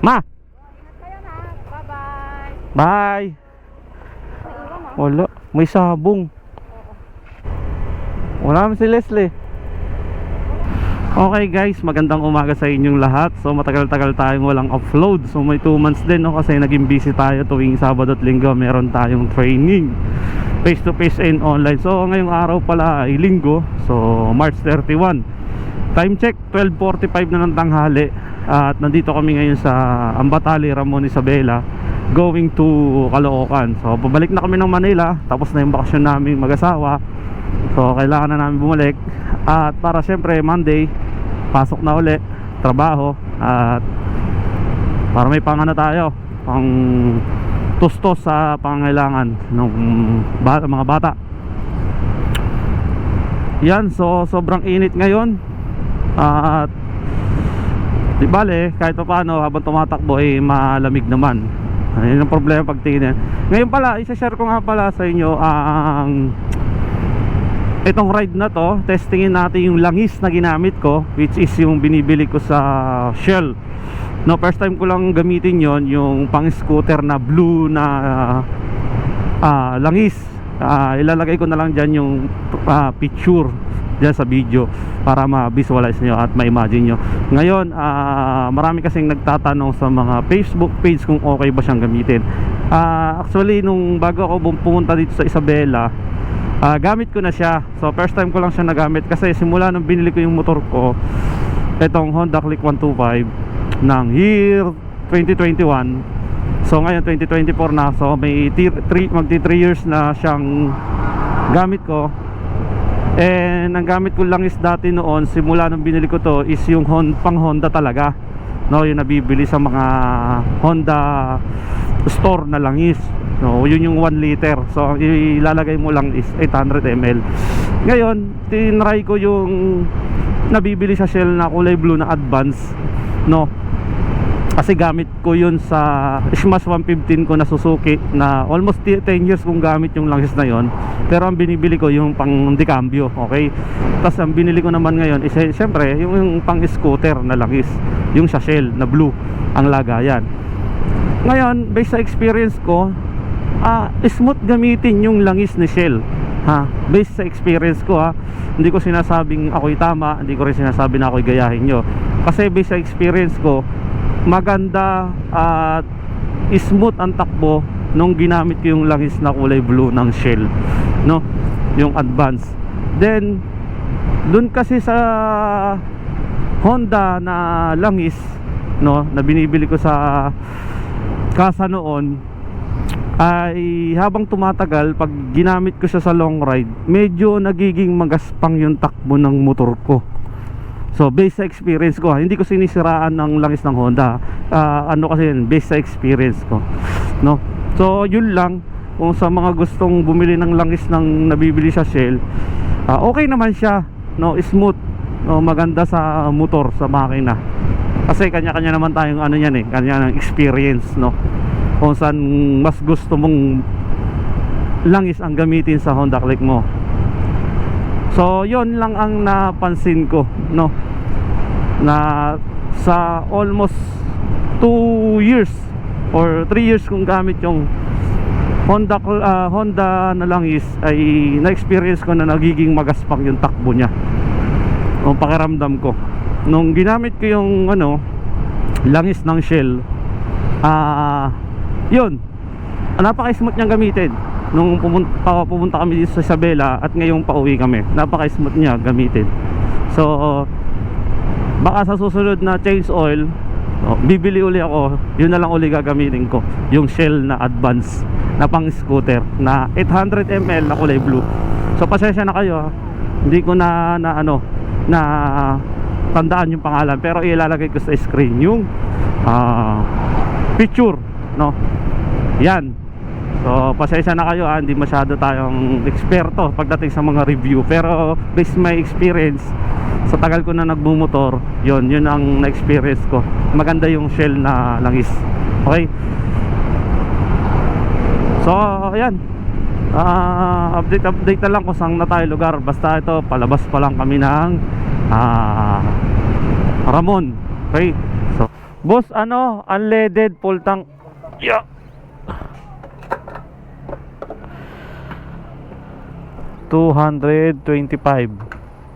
Ma, bye. Wala, may sabong. Wala si Leslie. Okay guys, magandang umaga sa inyong lahat. So matagal-tagal tayong walang upload. So may 2 months din no kasi naging busy tayo tuwing Sabado at Linggo. Meron tayong training face to face and online. So ngayong araw pala ay Linggo. So March 31. Time check 12:45 na ng tanghali. At nandito kami ngayon sa Ambatali, Ramon Isabela going to Caloocan. So pabalik na kami ng Manila. Tapos na yung bakasyon namin mag-asawa. So kailangan na namin bumalik At para syempre Monday Pasok na uli Trabaho At para may pangano tayo Pang tustos sa pangailangan ng bata, mga bata Yan so sobrang init ngayon At Di bale kahit pa paano habang tumatakbo ay malamig naman. Ayun ang problema pag tingin Ngayon pala isa-share ko nga pala sa inyo ang itong ride na to. Testingin natin yung langis na ginamit ko which is yung binibili ko sa Shell. No first time ko lang gamitin yon yung pang scooter na blue na ah, langis. Ah, ilalagay ko na lang dyan yung ah, picture dyan sa video para ma-visualize nyo at ma-imagine nyo ngayon ah, marami kasing nagtatanong sa mga Facebook page kung okay ba siyang gamitin Ah, actually nung bago ako pumunta dito sa Isabela Ah, gamit ko na siya. So first time ko lang siya nagamit kasi simula nung binili ko yung motor ko, itong Honda Click 125 ng year 2021. So ngayon 2024 na. So may 3 magti 3 years na siyang gamit ko. And ang gamit ko lang is dati noon simula nung binili ko to is yung Hon, pang Honda talaga. No, yung nabibili sa mga Honda store na langis. No, yun yung 1 liter. So ilalagay mo lang is 800 ml. Ngayon, tinry ko yung nabibili sa Shell na kulay blue na advance. No. Kasi gamit ko yun sa Smash 115 ko na Suzuki na almost 10 years kong gamit yung langis na yon. Pero ang binibili ko yung pang decambio, okay? Tapos ang binili ko naman ngayon is eh, syempre yung, yung pang scooter na langis, yung sa Shell na blue ang lagayan. Ngayon, based sa experience ko, ah smooth gamitin yung langis ni Shell. Ha, based sa experience ko ha. Hindi ko sinasabing ako'y tama, hindi ko rin sinasabi na ako'y gayahin nyo. Kasi based sa experience ko, maganda at smooth ang takbo nung ginamit ko yung langis na kulay blue ng Shell, no? Yung advance. Then dun kasi sa Honda na langis, no, na binibili ko sa kasa noon ay habang tumatagal pag ginamit ko siya sa long ride medyo nagiging magaspang yung takbo ng motor ko so based sa experience ko hindi ko sinisiraan ng langis ng Honda. Ah, ano kasi yun based sa experience ko no? So yun lang kung sa mga gustong bumili ng langis ng nabibili sa Shell ah, okay naman siya no? Smooth no? Maganda sa motor sa makina. Kasi kanya-kanya naman tayong ano yan eh kanya ng experience no? Kung saan mas gusto mong langis ang gamitin sa Honda Click mo so yon lang ang napansin ko no? Na sa almost 2 years or 3 years kung gamit yung Honda ah, Honda na langis ay na-experience ko na nagiging magaspang yung takbo niya. O pakiramdam ko. Nung ginamit ko yung ano langis ng Shell ah yun. Napaka-smooth niyang gamitin nung pumunta, pumunta kami dito sa Isabela at ngayong pauwi kami napaka-smooth niya gamitin. So baka sa susunod na change oil oh, bibili uli ako. Yun na lang uli gagamitin ko. Yung Shell na advance na pang scooter na 800 ml na kulay blue. So pasensya na kayo ha. hindi ko na, na ano na tandaan yung pangalan. Pero ilalagay ko sa screen yung ah, picture no? Yan so pasensya na kayo ah, hindi masyado tayong eksperto pagdating sa mga review. Pero based my experience sa tagal ko na nagmumotor yon yun ang na-experience ko. Maganda yung shell na langis. Okay? So ayan. Ah, update update na lang kung saan na tayo lugar. Basta ito palabas pa lang kami ng ah, Ramon. Okay? So Boss, ano? Unleaded full tank. Yeah. Two hundred twenty-five.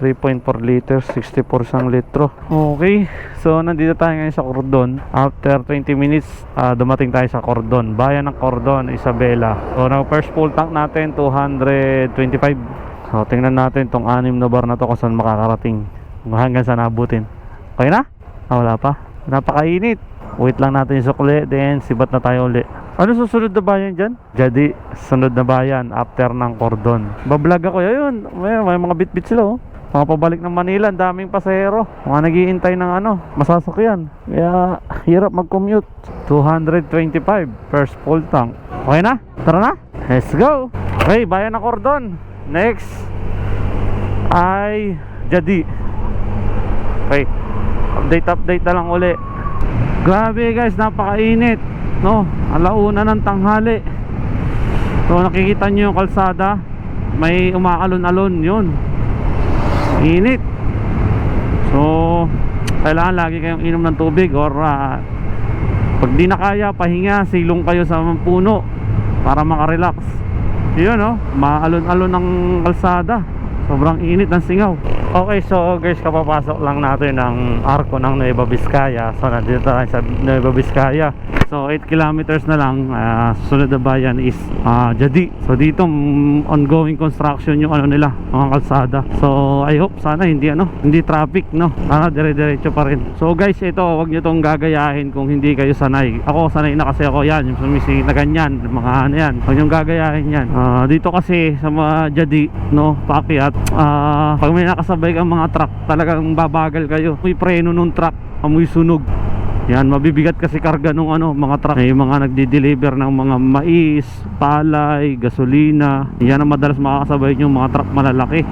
3.4 liters, 64 sang litro. Okay, so nandito tayo ngayon sa Cordon. After 20 minutes, ah, dumating tayo sa Cordon. Bayan ng Cordon, Isabela. So, na first full tank natin, 225. So, tingnan natin tong anim na bar na to kung saan makakarating. Hanggang saan nabutin. Okay na? Ah, wala pa. Napakainit. Wait lang natin yung sukli, then sibat na tayo uli. Ano susunod na bayan dyan? Jadi, sunod na bayan after ng Cordon. Bablog ako, ayun. May, may mga bit-bit sila oh. Mga pabalik ng Manila, ang daming pasahero. Mga naghihintay ng ano, masasakyan. Kaya, hirap mag-commute. 225 first full tank. Okay na? Tara na? Let's go! Okay, bayan ng Cordon. Next ay Jadi. Okay. Update update na lang uli. Grabe guys, napakainit. No, alauna ng tanghali. So nakikita nyo yung kalsada, may umaalon-alon 'yun. Init. So kailangan lagi kayong inom ng tubig or ah, pag di na kaya, pahinga, silong kayo sa puno para makarelax. Yun no, maalon-alon ng kalsada. Sobrang init ng singaw. Okay, so guys, kapapasok lang natin ng arko ng Nueva Vizcaya. So, nandito tayo sa Nueva Vizcaya. So, 8 kilometers na lang. ah, susunod na bayan is ah, Jadi. So, dito mm, ongoing construction yung ano nila, mga kalsada. So, I hope sana hindi ano, hindi traffic, no? Sana dire-diretso pa rin. So, guys, ito, wag nyo tong gagayahin kung hindi kayo sanay. Ako, sanay na kasi ako yan, yung sumisingit na ganyan, mga ano yan. Huwag nyo gagayahin yan. Ah, dito kasi sa mga Jadi, no, paakyat, ah, pag may nakasabay kang mga truck, talagang babagal kayo. May preno nung truck, amoy sunog. Yan, mabibigat kasi karga nung ano, mga truck. May mga nagdi-deliver ng mga mais, palay, gasolina. Yan ang madalas makakasabay yung mga truck malalaki.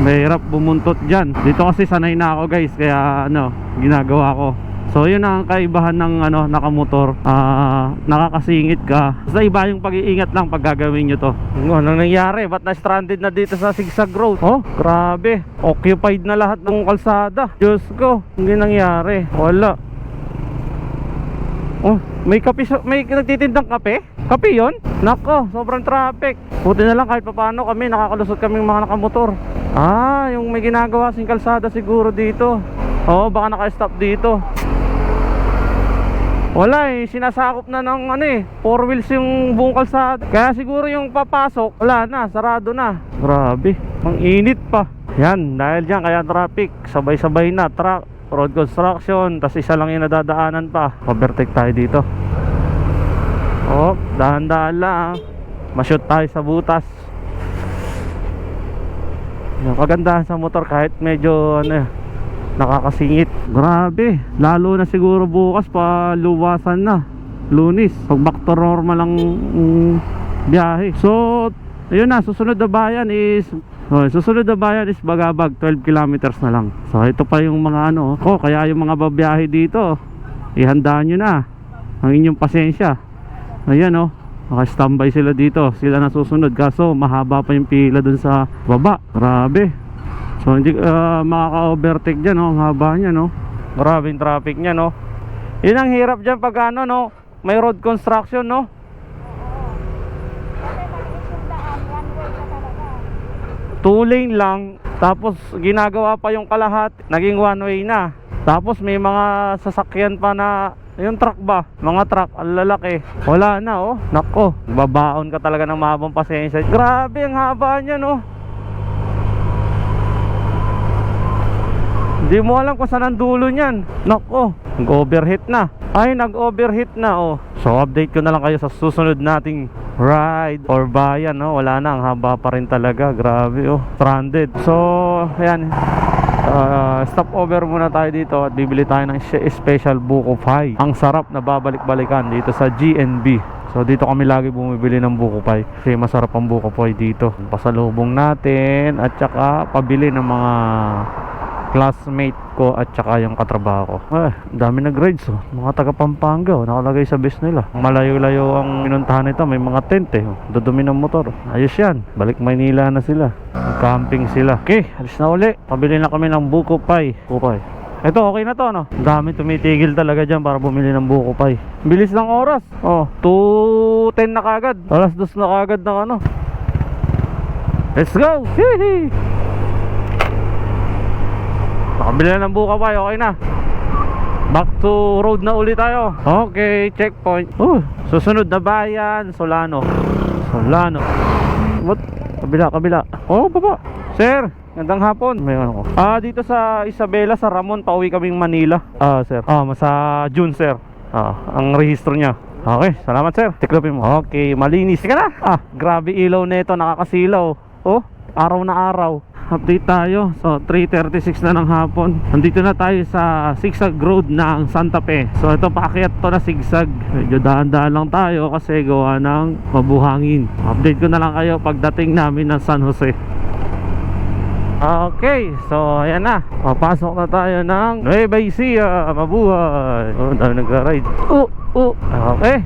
Mahirap bumuntot dyan. Dito kasi sanay na ako guys, kaya ano, ginagawa ko. So yun ang kaibahan ng ano, nakamotor. Ah, nakakasingit ka. Basta iba yung pag-iingat lang pag gagawin nyo to. Ano nang nangyari? Ba't na-stranded na dito sa Zigzag Road? Oh, grabe. Occupied na lahat ng kalsada. Diyos ko, hindi nangyari. Wala. Oh, may kape, sa- may nagtitindang kape? Kape yon? Nako, sobrang traffic. Buti na lang kahit papaano kami, nakakalusot kaming mga nakamotor. Ah, yung may ginagawa sing kalsada siguro dito. Oo, baka naka-stop dito. Wala eh, sinasakop na ng ano eh, four wheels yung buong kalsada. Kaya siguro yung papasok, wala na, sarado na. Grabe, ang init pa. Yan, dahil dyan, kaya traffic, sabay-sabay na, truck, road construction, tas isa lang yung nadadaanan pa. Overtake tayo dito. Oh, dahan-dahan lang. ah. Ma-shoot tayo sa butas. Yung kagandahan sa motor kahit medyo ano eh, nakakasingit. Grabe, lalo na siguro bukas pa luwasan na. Lunis, pag back to normal ang mm, biyahe. So, ayun na, susunod na bayan is Oh, susunod na bayan is Bagabag, 12 kilometers na lang. So, ito pa yung mga ano. Oh, kaya yung mga babiyahe dito, ihandaan nyo na ang inyong pasensya. Ayan oh, naka-standby sila dito. Sila na susunod. Kaso, mahaba pa yung pila dun sa baba. Grabe. So hindi uh, makaka-overtake dyan no? Ang haba niya no? Grabing traffic niya no? Yun ang hirap dyan pag ano no? May road construction no? Two lane lang Tapos ginagawa pa yung kalahat Naging one way na. Tapos may mga sasakyan pa na yung truck ba? Mga truck, ang lalaki. Wala na oh. Nako, babaon ka talaga ng mahabang pasensya. Grabe ang haba niya no Hindi mo alam kung saan ang dulo niyan. Nako, nag-overheat na. Ay, nag-overheat na oh. So, update ko na lang kayo sa susunod nating ride or bayan, no? Wala na, ang haba pa rin talaga. Grabe, oh. Stranded. So, ayan. Uh, stop over muna tayo dito at bibili tayo ng special buko pie. Ang sarap na babalik-balikan dito sa GNB. So dito kami lagi bumibili ng buko pie kasi masarap ang buko pie dito. Pasalubong natin at saka pabili ng mga classmate ko at saka yung katrabaho ko. Eh, dami nag-rides oh. Mga taga Pampanga oh, nakalagay sa bus nila. Malayo-layo ang pinuntahan nito, may mga tent eh. oh. Dudumi ng motor. Ayos yan. Balik Maynila na sila. Camping sila. Okay, alis na uli. Pabili na kami ng buko pie. Buko. Ito, okay na to, no? Dami tumitigil talaga dyan para bumili ng buko pie. Bilis ng oras. Oh, 2.10 na kagad. Alas 2 na kagad ng ano. Let's go! Hihi! Nakabili na ng pie, okay na. Back to road na ulit tayo. Okay, checkpoint. Oh, susunod na bayan, Solano. Solano. What? Kabila, kabila. Oh, baba. Sir, gandang hapon. May ano ko. Ah, dito sa Isabela, sa Ramon, pauwi kaming Manila. Ah, sir. Ah, sa June, sir. Ah, ang rehistro niya. Okay, salamat sir. Tiklopin mo. Okay, malinis ka na. Ah, grabe ilaw nito, nakakasilaw. Oh, araw na araw. Update tayo. So, 3.36 na ng hapon. Nandito na tayo sa zigzag road ng Santa Fe. So, ito paakyat to na zigzag. Medyo dahan-dahan lang tayo kasi gawa ng mabuhangin. Update ko na lang kayo pagdating namin ng San Jose. Okay, so ayan na. Papasok na tayo ng Nueva Ecija. Mabuhay. Oh, dami nagra-ride. Oh, oh. Okay.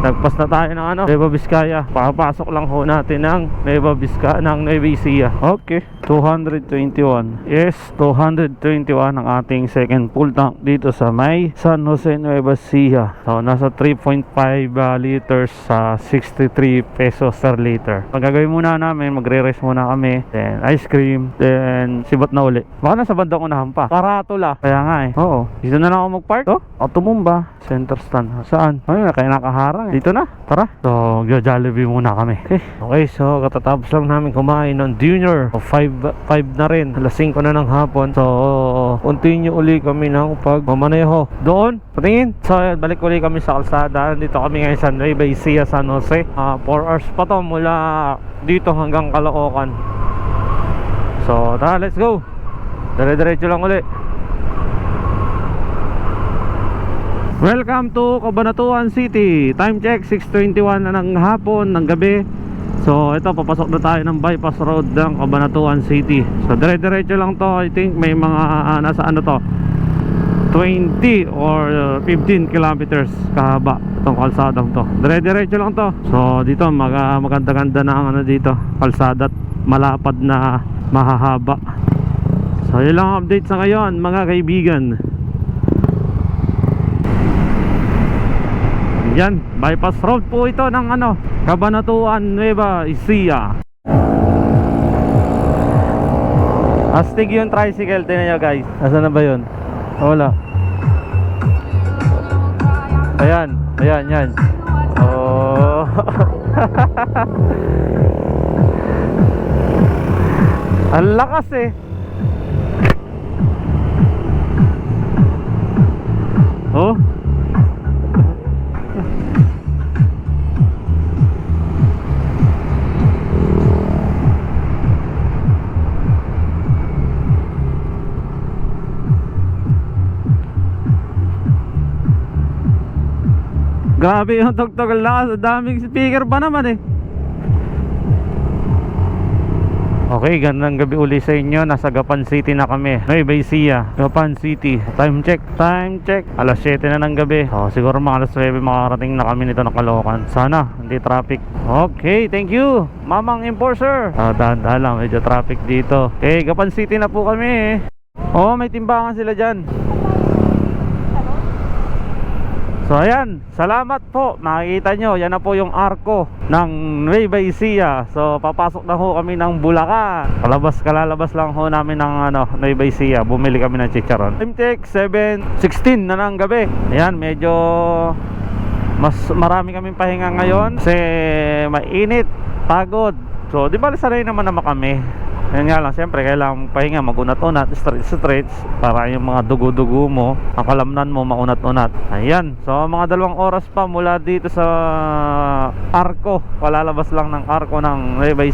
Nagpas na tayo ng ano, Nueva Vizcaya. Papasok lang ho natin ng Nueva Vizcaya, ng Nueva Ecija. Okay, 221. Yes, 221 ang ating second full tank dito sa may San Jose Nueva Ecija. So, nasa 3.5 uh, liters sa 63 pesos per liter. Ang gagawin muna namin, magre-rest muna kami. Then, ice cream. Then, sibot na uli. Baka nasa bandang unahan pa. Karatula. Kaya nga eh. Oo. Dito na lang ako mag-park. Oh, Autumumba. Center stand. Saan? Ay, kaya nakaharang eh. Dito na. Tara. So, Jollibee muna kami. Okay. Okay, so katatapos lang namin kumain ng dinner. O 5 5 na rin. Alas 5 na ng hapon. So, continue uli kami ng pagmamaneho. Doon, patingin. So, balik uli kami sa kalsada. Dito kami ngayon sa Nueva Ecija, San Jose. 4 hours pa to mula dito hanggang Caloocan. So, tara, let's go. Dire-diretso lang uli. Welcome to Cabanatuan City. Time check 6.21 na ng hapon ng gabi. So ito papasok na tayo ng bypass road ng Cabanatuan City. So dire-diretso lang to I think may mga ah, nasa ano to 20 or uh, 15 kilometers kahaba itong kalsadang to. Dire-diretso lang to. So dito mag, ah, maganda-ganda na ang ano dito kalsada at malapad na mahahaba. So yun lang ang update sa ngayon mga kaibigan Yan, bypass road po ito ng ano, Cabanatuan Nueva Ecija. Astig yung tricycle, tingnan nyo guys. Nasaan na ba yun? Wala. Ayan, ayan, yan. Oh. Ang lakas eh. Grabe yung tugtog lakas. Daming speaker pa naman eh. Okay, gandang gabi uli sa inyo. Nasa Gapan City na kami. Nueva Ecija, Gapan City. Time check, time check. Alas 7 na ng gabi. Oh, siguro mga alas 9 makakarating na kami nito ng Caloocan. Sana, hindi traffic. Okay, thank you. Mamang Enforcer. Ah, dahan-dahan lang. Medyo traffic dito. Okay, Gapan City na po kami. Oh, may timbangan sila dyan. So ayan, salamat po. Makikita nyo, yan na po yung arko ng Nueva Ecija. So papasok na ho kami ng Bulacan. Kalabas kalalabas lang ho namin ng ano, Nueva Ecija. Bumili kami ng chicharon. Time check 7:16 na ng gabi. Ayan, medyo mas marami kaming pahinga ngayon kasi mainit, pagod. So di ba sanay naman naman kami. Yan nga lang, siyempre kailangan pahinga, magunat-unat, stretch-stretch para yung mga dugo-dugo mo, kalamnan mo maunat-unat. Ayan, so mga dalawang oras pa mula dito sa Arco, palalabas lang ng Arco ng Nueva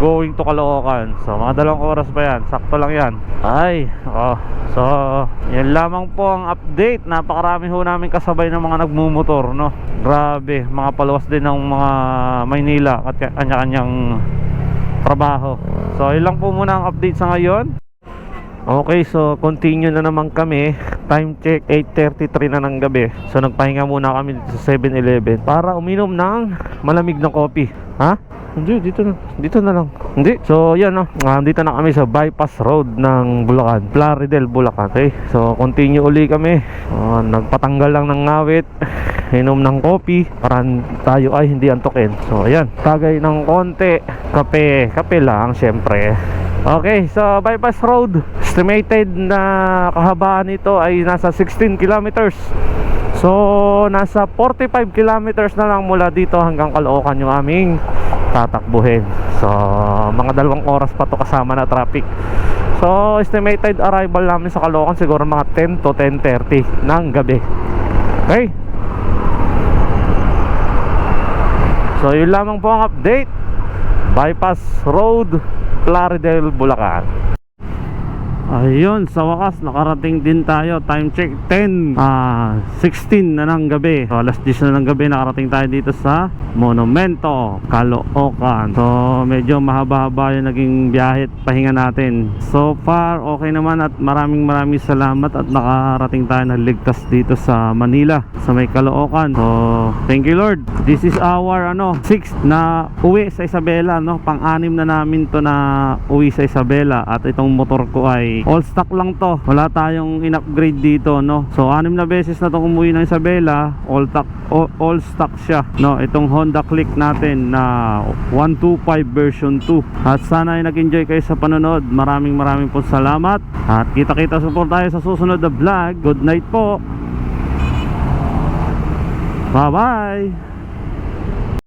going to Caloocan. So mga dalawang oras pa yan, sakto lang yan. Ay, oh. So, yan lamang po ang update. Napakarami ho namin kasabay ng mga nagmumotor, no? Grabe, mga paluwas din ng mga Maynila at kanya-kanyang trabaho. So, yun lang po muna ang update sa ngayon. Okay, so continue na naman kami Time check 8.33 na ng gabi So nagpahinga muna kami sa 7-Eleven Para uminom ng malamig na coffee Ha? Hindi, dito na. Dito na lang. Hindi. So, yan no. Ah, dito na kami sa bypass road ng Bulacan. Plaridel, Bulacan. Okay. So, continue uli kami. Ah, nagpatanggal lang ng ngawit. Inom ng coffee para tayo ay hindi antokin. So, ayan. Tagay ng konti. Kape. Kape lang, syempre. Okay, so bypass road. Estimated na kahabaan nito ay nasa 16 kilometers. So, nasa 45 kilometers na lang mula dito hanggang Caloocan yung aming tatakbuhin. So, mga dalawang oras pa to kasama na traffic. So, estimated arrival namin sa Caloocan siguro mga 10 to 10.30 ng gabi. Okay? So, yun lamang po ang update. Bypass Road, Plaridel, Bulacan. Ayun, sa wakas nakarating din tayo. Time check 10 ah 16 na ng gabi. So, alas 10 na ng gabi nakarating tayo dito sa Monumento, Caloocan. So, medyo mahaba-haba yung naging biyahe at pahinga natin. So far, okay naman at maraming maraming salamat at nakarating tayo na ligtas dito sa Manila, sa may Caloocan. So, thank you Lord. This is our ano, sixth na uwi sa Isabela, no? Pang-anim na namin to na uwi sa Isabela at itong motor ko ay all stock lang to. Wala tayong in-upgrade dito, no? So, anim na beses na itong umuwi ng Isabela, all stock all, all stock siya, no? Itong Honda Click natin na 125 version 2. At sana ay nag-enjoy kayo sa panonood. Maraming maraming po salamat. At kita-kita po tayo sa susunod na vlog. Good night po. Bye-bye.